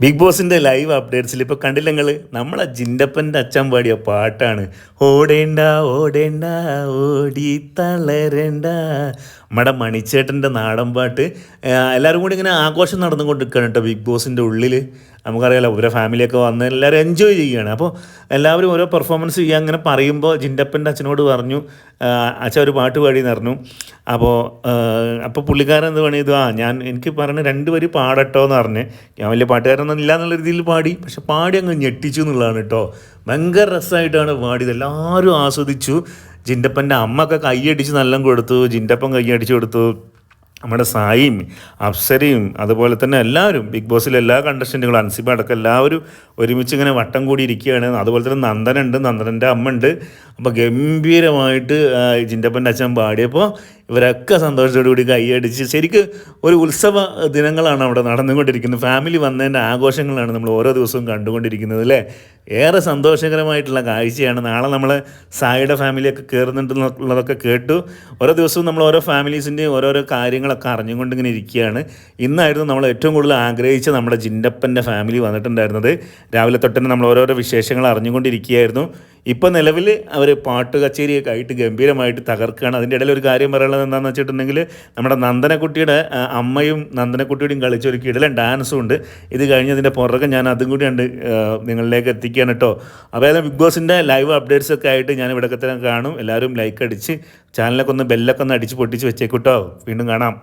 Big ബോസിന്റെ live അപ്ഡേറ്റ്സിൽ ഇപ്പോൾ കണ്ടില്ല നിങ്ങൾ നമ്മളെ ജിന്റപ്പന്റെ അച്ഛൻ പാടിയ പാട്ടാണ്. ഓടേണ്ട ഓടേണ്ട ഓടി തളരേണ്ട. നമ്മുടെ മണിച്ചേട്ടന്റെ നാടൻ പാട്ട്. എല്ലാവരും കൂടി ഇങ്ങനെ ആഘോഷം നടന്നുകൊണ്ടിരിക്കുകയാണ് കേട്ടോ ബിഗ് ബോസിന്റെ ഉള്ളിൽ നമുക്കറിയാലോ ഓരോ ഫാമിലിയൊക്കെ വന്ന് എല്ലാവരും എൻജോയ് ചെയ്യുകയാണ്. അപ്പോൾ എല്ലാവരും ഓരോ പെർഫോമൻസ് ചെയ്യുക അങ്ങനെ പറയുമ്പോൾ ജിൻഡപ്പന്റെ അച്ഛനോട് പറഞ്ഞു അച്ഛൻ ഒരു പാട്ട് പാടി എന്ന് പറഞ്ഞു. അപ്പോൾ അപ്പോൾ പുള്ളിക്കാരൻ എന്ത് പണി ചെയ്തു? ആ ഞാൻ എനിക്ക് പറഞ്ഞ് രണ്ട് വരി പാടട്ടോ എന്ന് പറഞ്ഞ് ഞാൻ വലിയ പാട്ടുകാരനൊന്നും ഇല്ല എന്നുള്ള രീതിയിൽ പാടി പക്ഷെ പാടി അങ്ങ് ഞെട്ടിച്ചു എന്നുള്ളതാണ് കേട്ടോ. ഭയങ്കര രസമായിട്ടാണ് പാടിയത്. എല്ലാവരും ആസ്വദിച്ചു. ജിൻഡപ്പന്റെ അമ്മ കൈയടിച്ച് നല്ലം കൊടുത്തു ജിൻഡപ്പൻ കൈയടിച്ച് കൊടുത്തു. നമ്മുടെ സായിയും അപ്സരയും അതുപോലെ തന്നെ എല്ലാവരും ബിഗ് ബോസിലെ എല്ലാ കണ്ടസ്റ്റന്റുകളും അൻസിബ അടക്കം എല്ലാവരും ഒരുമിച്ച് ഇങ്ങനെ വട്ടം കൂടി ഇരിക്കുകയാണ്. അതുപോലെ തന്നെ നന്ദനുണ്ട് നന്ദനന്റെ അമ്മ ഉണ്ട്. അപ്പോൾ ഗംഭീരമായിട്ട് ആ, ജിന്റപ്പന്റെ അച്ഛൻ പാടിയപ്പോൾ ഇവരൊക്കെ സന്തോഷത്തോടു കൂടി കൈയടിച്ച് ശരിക്കും ഒരു ഉത്സവ ദിനങ്ങളാണ് അവിടെ നടന്നുകൊണ്ടിരിക്കുന്നത്. ഫാമിലി വന്നതിന്റെ ആഘോഷങ്ങളാണ് നമ്മൾ ഓരോ ദിവസവും കണ്ടുകൊണ്ടിരിക്കുന്നത് അല്ലേ? ഏറെ സന്തോഷകരമായിട്ടുള്ള കാഴ്ചയാണ്. നാളെ നമ്മൾ സായിയുടെ ഫാമിലിയൊക്കെ കയറുന്നുണ്ടെന്നുള്ളതൊക്കെ കേട്ടു. ഓരോ ദിവസവും നമ്മൾ ഓരോ ഫാമിലീസിന്റെയും ഓരോരോ കാര്യങ്ങളൊക്കെ അറിഞ്ഞുകൊണ്ട് ഇങ്ങനെ ഇരിക്കുകയാണ്. ഇന്നായിരുന്നു നമ്മൾ ഏറ്റവും കൂടുതൽ ആഗ്രഹിച്ച നമ്മുടെ ജിന്റപ്പന്റെ ഫാമിലി വന്നിട്ടുണ്ടായിരുന്നത്. രാവിലെ തൊട്ട് തന്നെ നമ്മൾ ഓരോരോ വിശേഷങ്ങൾ അറിഞ്ഞുകൊണ്ടിരിക്കുകയായിരുന്നു. ഇപ്പോൾ നിലവിൽ അവർ പാട്ട് കച്ചേരിയൊക്കെ ആയിട്ട് ഗംഭീരമായിട്ട് തകർക്കുകയാണ്. അതിന്റെ ഇടയിൽ ഒരു കാര്യം പറയാനുള്ളത് എന്താണെന്ന് വെച്ചിട്ടുണ്ടെങ്കിൽ നമ്മുടെ നന്ദനക്കുട്ടിയുടെ അമ്മയും നന്ദനക്കുട്ടിയുടെയും കളിച്ച ഒരു കിടലൻ ഡാൻസും ഉണ്ട്. ഇത് കഴിഞ്ഞതിന്റെ പുറകെ ഞാൻ അതും കൂടി ഉണ്ട് നിങ്ങളിലേക്ക് എത്തിക്കുകയാണ് കേട്ടോ. അപ്പോൾ ബിഗ് ബോസിന്റെ ലൈവ് അപ്ഡേറ്റ്സ് ഒക്കെ ആയിട്ട് ഞാൻ ഇവിടെ തന്നെ കാണും. എല്ലാവരും ലൈക്ക് അടിച്ച് ചാനലൊക്കെ ഒന്ന് ബെല്ലൊക്കെ ഒന്ന് അടിച്ച് പൊട്ടിച്ച് വെച്ചേക്കൂട്ടോ വീണ്ടും കാണാം.